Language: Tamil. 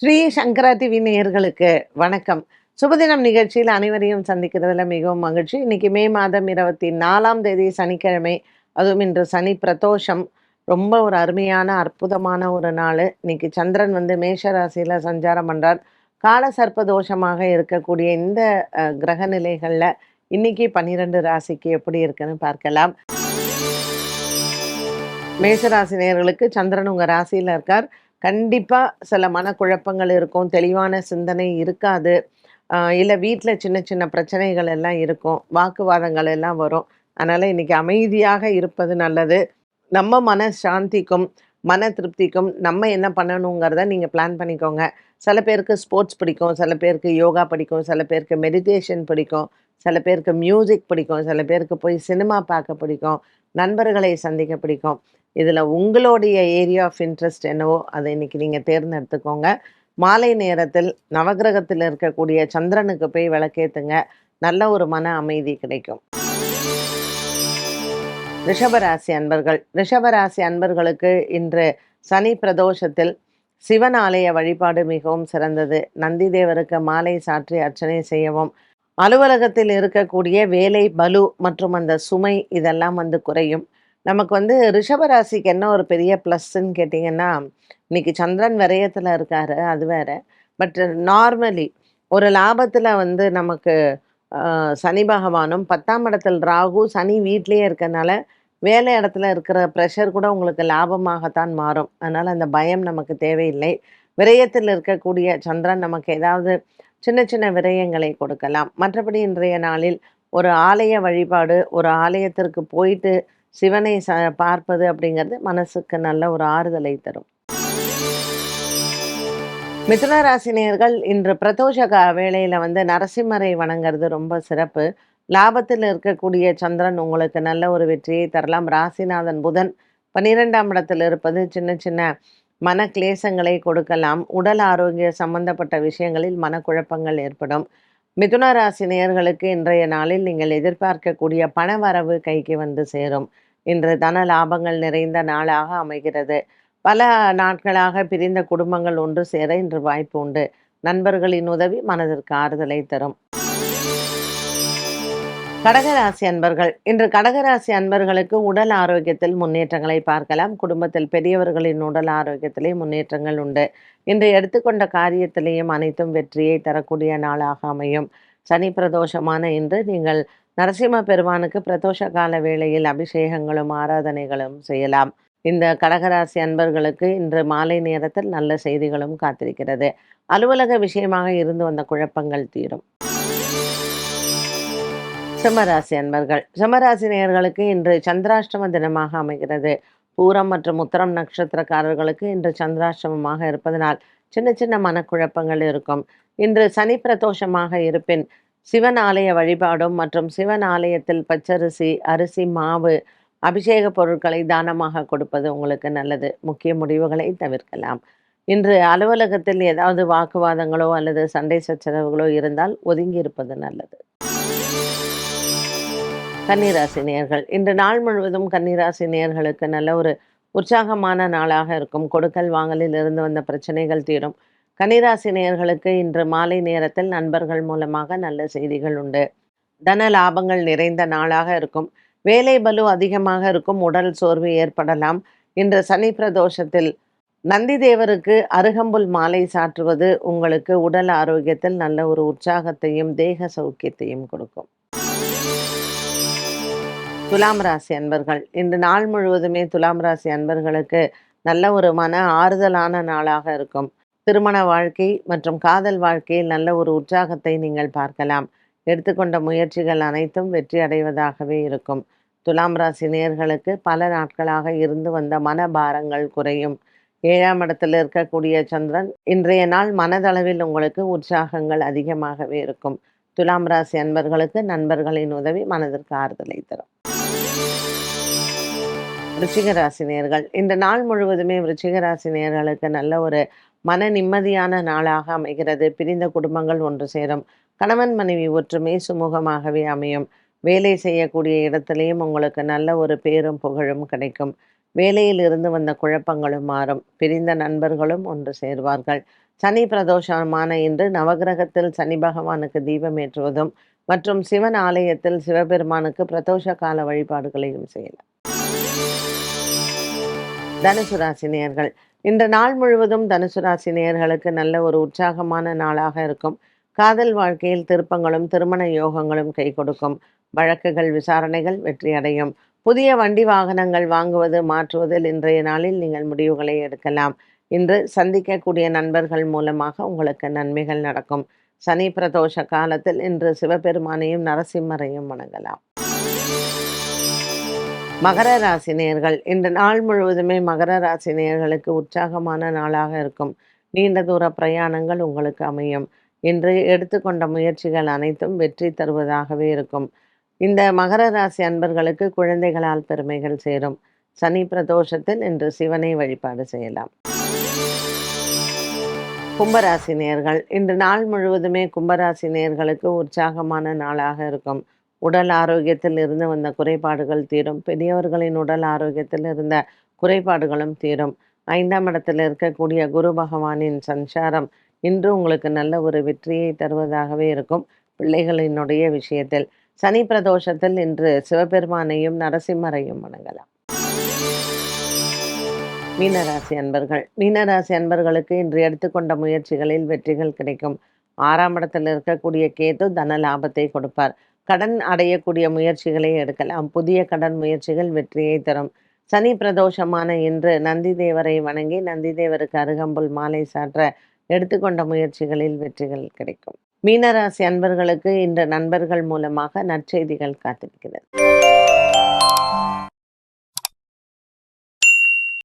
ஸ்ரீ சங்கரா டிவி நேயர்களுக்கு வணக்கம். சுபதினம் நிகழ்ச்சியில் அனைவரையும் சந்திக்கிறதுல மிகவும் மகிழ்ச்சி. இன்னைக்கு மே மாதம் இருபத்தி நாலாம் தேதி சனிக்கிழமை. அதுவும் இன்று சனி பிரதோஷம். ரொம்ப ஒரு அருமையான அற்புதமான ஒரு நாள். இன்னைக்கு சந்திரன் வந்து மேஷ ராசியில் சஞ்சாரம் பண்ணுறார் கால சர்ப்ப தோஷமாக இருக்கக்கூடிய இந்த கிரக நிலைகளில் இன்னைக்கு பன்னிரெண்டு ராசிக்கு எப்படி இருக்குன்னு பார்க்கலாம். மேஷராசி நேயர்களுக்கு சந்திரன் உங்கள் ராசியில் இருக்கார். கண்டிப்பாக சில மனக்குழப்பங்கள் இருக்கும். தெளிவான சிந்தனை இருக்காது. இல்லை வீட்டில் சின்ன சின்ன பிரச்சனைகள் எல்லாம் இருக்கும். வாக்குவாதங்கள் எல்லாம் வரும். அதனால் இன்றைக்கி அமைதியாக இருப்பது நல்லது. நம்ம மன சாந்திக்கும் மன திருப்திக்கும் நம்ம என்ன பண்ணணுங்கிறத நீங்கள் பிளான் பண்ணிக்கோங்க. சில பேருக்கு ஸ்போர்ட்ஸ் பிடிக்கும் சில பேருக்கு யோகா பிடிக்கும் சில பேருக்கு மெடிடேஷன் பிடிக்கும் சில பேருக்கு மியூசிக் பிடிக்கும் சில பேருக்கு போய் சினிமா பார்க்க பிடிக்கும் நண்பர்களை சந்திக்க பிடிக்கும். இதில் உங்களுடைய ஏரியா ஆஃப் இன்ட்ரெஸ்ட் என்னவோ அதை இன்னைக்கு நீங்கள் தேர்ந்தெடுத்துக்கோங்க. மாலை நேரத்தில் நவக்கிரகத்தில் இருக்கக்கூடிய சந்திரனுக்கு போய் விளக்கேத்துங்க. நல்ல ஒரு மன அமைதி கிடைக்கும். ரிஷபராசி அன்பர்கள் ரிஷபராசி அன்பர்களுக்கு இன்று சனி பிரதோஷத்தில் சிவன் ஆலய வழிபாடு மிகவும் சிறந்தது. நந்தி தேவருக்கு மாலை சாற்றி அர்ச்சனை செய்யவும். அலுவலகத்தில் இருக்கக்கூடிய வேலை பலு மற்றும் அந்த சுமை இதெல்லாம் வந்து குறையும். நமக்கு வந்து ரிஷபராசிக்கு என்ன ஒரு பெரிய ப்ளஸ்ன்னு கேட்டிங்கன்னா இன்னைக்கு சந்திரன் விரயத்தில் இருக்காரு அது வேற. பட் நார்மலி ஒரு லாபத்தில் வந்து நமக்கு சனி பகவானும் பத்தாம் இடத்தில் ராகு சனி வீட்லேயே இருக்கறனால வேலை இடத்துல இருக்கிற ப்ரெஷர் கூட உங்களுக்கு லாபமாகத்தான் மாறும். அதனால் அந்த பயம் நமக்கு தேவையில்லை. விரயத்தில் இருக்கக்கூடிய சந்திரன் நமக்கு ஏதாவது சின்ன சின்ன விரயங்களை கொடுக்கலாம். மற்றபடி இன்றைய நாளில் ஒரு ஆலய வழிபாடு ஒரு ஆலயத்திற்கு போயிட்டு சிவனை ச பார்ப்பது அப்படிங்கிறது மனசுக்கு நல்ல ஒரு ஆறுதலை தரும். மிதுன ராசினியர்கள் இன்று பிரதோஷ கா வந்து நரசிம்மரை வணங்குறது ரொம்ப சிறப்பு. லாபத்தில் இருக்கக்கூடிய சந்திரன் உங்களுக்கு நல்ல ஒரு வெற்றியை தரலாம். ராசிநாதன் புதன் பன்னிரெண்டாம் இடத்தில் இருப்பது சின்ன சின்ன மன கிளேசங்களை கொடுக்கலாம். உடல் ஆரோக்கிய சம்பந்தப்பட்ட விஷயங்களில் மனக்குழப்பங்கள் ஏற்படும். மிதுன ராசி நேயர்களுக்கு இன்றைய நாளில் நீங்கள் எதிர்பார்க்கக்கூடிய பண வரவு கைக்கு வந்து சேரும். இன்று தன லாபங்கள் நிறைந்த நாளாக அமைகிறது. பல நாட்களாக பிரிந்த குடும்பங்கள் ஒன்று சேர இன்று வாய்ப்பு உண்டு. நண்பர்களின் உதவி மனதிற்கு ஆறுதலை தரும். கடகராசி அன்பர்கள். இன்று கடகராசி அன்பர்களுக்கு உடல் ஆரோக்கியத்தில் முன்னேற்றங்களை பார்க்கலாம். குடும்பத்தில் பெரியவர்களின் உடல் ஆரோக்கியத்திலே முன்னேற்றங்கள் உண்டு. இன்று எடுத்துக்கொண்ட காரியத்திலேயும் அனைத்தும் வெற்றியை தரக்கூடிய நாளாக அமையும். சனி பிரதோஷமான இன்று நீங்கள் நரசிம்ம பெருமானுக்கு பிரதோஷ கால வேளையில் அபிஷேகங்களும் ஆராதனைகளும் செய்யலாம். இந்த கடகராசி அன்பர்களுக்கு இன்று மாலை நேரத்தில் நல்ல செய்திகளும் காத்திருக்கிறது. அலுவலக விஷயமாக இருந்து வந்த குழப்பங்கள் தீரும். சிம்மராசி அன்பர்கள். சிம்மராசி நேயர்களுக்கு இன்று சந்திராஷ்டம தினமாக அமைகிறது. பூரம் மற்றும் உத்தரம் நட்சத்திரக்காரர்களுக்கு இன்று சந்திராஷ்டமமாக இருப்பதனால் சின்ன சின்ன மனக்குழப்பங்கள் இருக்கும். இன்று சனி பிரதோஷமாக இருப்பின் சிவன் ஆலய வழிபாடும் மற்றும் சிவன் ஆலயத்தில் பச்சரிசி அரிசி மாவு அபிஷேக பொருட்களை தானமாக கொடுப்பது உங்களுக்கு நல்லது. முக்கிய முடிவுகளை தவிர்க்கலாம். இன்று அலுவலகத்தில் ஏதாவது வாக்குவாதங்களோ அல்லது சண்டை சச்சரவுகளோ இருந்தால் ஒதுங்கி இருப்பது நல்லது. கன்னிராசி நேர்கள் இன்று நாள் முழுவதும் கன்னிராசி நேர்களுக்கு நல்ல ஒரு உற்சாகமான நாளாக இருக்கும். கொடுக்கல் வாங்கலில் இருந்து வந்த பிரச்சனைகள் தீரும். கன்னிராசி நேயர்களுக்கு இன்று மாலை நேரத்தில் நண்பர்கள் மூலமாக நல்ல செய்திகள் உண்டு. தன லாபங்கள் நிறைந்த நாளாக இருக்கும். வேலை பலு அதிகமாக இருக்கும். உடல் சோர்வு ஏற்படலாம். இன்று சனி பிரதோஷத்தில் நந்தி தேவருக்கு அருகம்புல் மாலை சாற்றுவது உங்களுக்கு உடல் ஆரோக்கியத்தில் நல்ல ஒரு உற்சாகத்தையும் தேக சௌக்கியத்தையும் கொடுக்கும். துலாம் ராசி அன்பர்கள். இன்று நாள் முழுவதுமே துலாம் ராசி அன்பர்களுக்கு நல்ல ஒரு மன ஆறுதலான நாளாக இருக்கும். திருமண வாழ்க்கை மற்றும் காதல் வாழ்க்கையில் நல்ல ஒரு உற்சாகத்தை நீங்கள் பார்க்கலாம். எடுத்துக்கொண்ட முயற்சிகள் அனைத்தும் வெற்றி அடைவதாகவே இருக்கும். துலாம் ராசி நேயர்களுக்கு பல நாட்களாக இருந்து வந்த மன பாரங்கள் குறையும். ஏழாம் இடத்தில் இருக்கக்கூடிய சந்திரன் இன்றைய நாள் மனதளவில் உங்களுக்கு உற்சாகங்கள் அதிகமாகவே இருக்கும். துலாம் ராசி அன்பர்களுக்கு நண்பர்களின் உதவி மனதிற்கு ஆறுதலை தரும். விருச்சிக இந்த நாள் முழுவதுமே விருச்சிக நல்ல ஒரு மன நிம்மதியான நாளாக அமைகிறது. பிரிந்த குடும்பங்கள் ஒன்று சேரும். கணவன் மனைவி ஒற்றுமை சுமூகமாகவே அமையும். வேலை செய்யக்கூடிய இடத்திலையும் உங்களுக்கு நல்ல ஒரு பேரும் புகழும் கிடைக்கும். வேலையில் இருந்து வந்த குழப்பங்களும் மாறும். பிரிந்த நண்பர்களும் ஒன்று சேர்வார்கள். சனி பிரதோஷமான இன்று நவகிரகத்தில் சனி பகவானுக்கு தீபம் ஏற்றுவதும் மற்றும் சிவன் ஆலயத்தில் சிவபெருமானுக்கு பிரதோஷ கால வழிபாடுகளையும் செய்யலாம். தனுசு ராசி நேயர்கள் இந்த நாள் முழுவதும் தனுசு ராசி நேயர்களுக்கு நல்ல ஒரு உற்சாகமான நாளாக இருக்கும். காதல் வாழ்க்கையில் திருப்பங்களும் திருமண யோகங்களும் கை கொடுக்கும். வழக்குகள் விசாரணைகள் வெற்றியடையும் புதிய வண்டி வாகனங்கள் வாங்குவது மாற்றுவதில் இன்றைய நாளில் நீங்கள் முடிவுகளை எடுக்கலாம். இன்று சந்திக்கக்கூடிய நண்பர்கள் மூலமாக உங்களுக்கு நன்மைகள் நடக்கும். சனி பிரதோஷ காலத்தில் இன்று சிவபெருமானையும் நரசிம்மரையும் வணங்கலாம். மகர ராசினியர்கள் இந்த நாள் முழுவதுமே மகர ராசினியர்களுக்கு உற்சாகமான நாளாக இருக்கும். நீண்ட தூர பிரயாணங்கள் உங்களுக்கு அமையும். இன்று எடுத்துக்கொண்ட முயற்சிகள் அனைத்தும் வெற்றி தருவதாகவே இருக்கும். இந்த மகர ராசி அன்பர்களுக்கு குழந்தைகளால் பெருமைகள் சேரும். சனி பிரதோஷத்தில் இன்று சிவனை வழிபாடு செய்யலாம். கும்பராசி நேர்கள். இன்று நாள் முழுவதுமே கும்பராசி நேர்களுக்கு உற்சாகமான நாளாக இருக்கும். உடல் ஆரோக்கியத்தில் இருந்து வந்த குறைபாடுகள் தீரும். பெரியவர்களின் உடல் ஆரோக்கியத்தில் இருந்த குறைபாடுகளும் தீரும். ஐந்தாம் இடத்தில் இருக்கக்கூடிய குரு பகவானின் சஞ்சாரம் இன்று உங்களுக்கு நல்ல ஒரு வெற்றியை தருவதாகவே இருக்கும். பிள்ளைகளினுடைய விஷயத்தில் சனி பிரதோஷத்தில் இன்று சிவபெருமானையும் நரசிம்மரையும் வணங்கலாம். மீனராசி அன்பர்கள். மீனராசி அன்பர்களுக்கு இன்று எடுத்துக்கொண்ட முயற்சிகளில் வெற்றிகள் கிடைக்கும். ஆறாம் இடத்தில் இருக்கக்கூடிய கேது தன லாபத்தை கொடுப்பார். கடன் அடையக்கூடிய முயற்சிகளை எடுக்கலாம். புதிய கடன் முயற்சிகள் வெற்றியை தரும். சனி பிரதோஷமான இன்று நந்தி தேவரை வணங்கி நந்தி தேவருக்கு அருகம்புல் மாலை சாற்ற எடுத்துக்கொண்ட முயற்சிகளில் வெற்றிகள் கிடைக்கும். மீனராசி அன்பர்களுக்கு இன்று நண்பர்கள் மூலமாக நற்செய்திகள் காத்திருக்கிறது.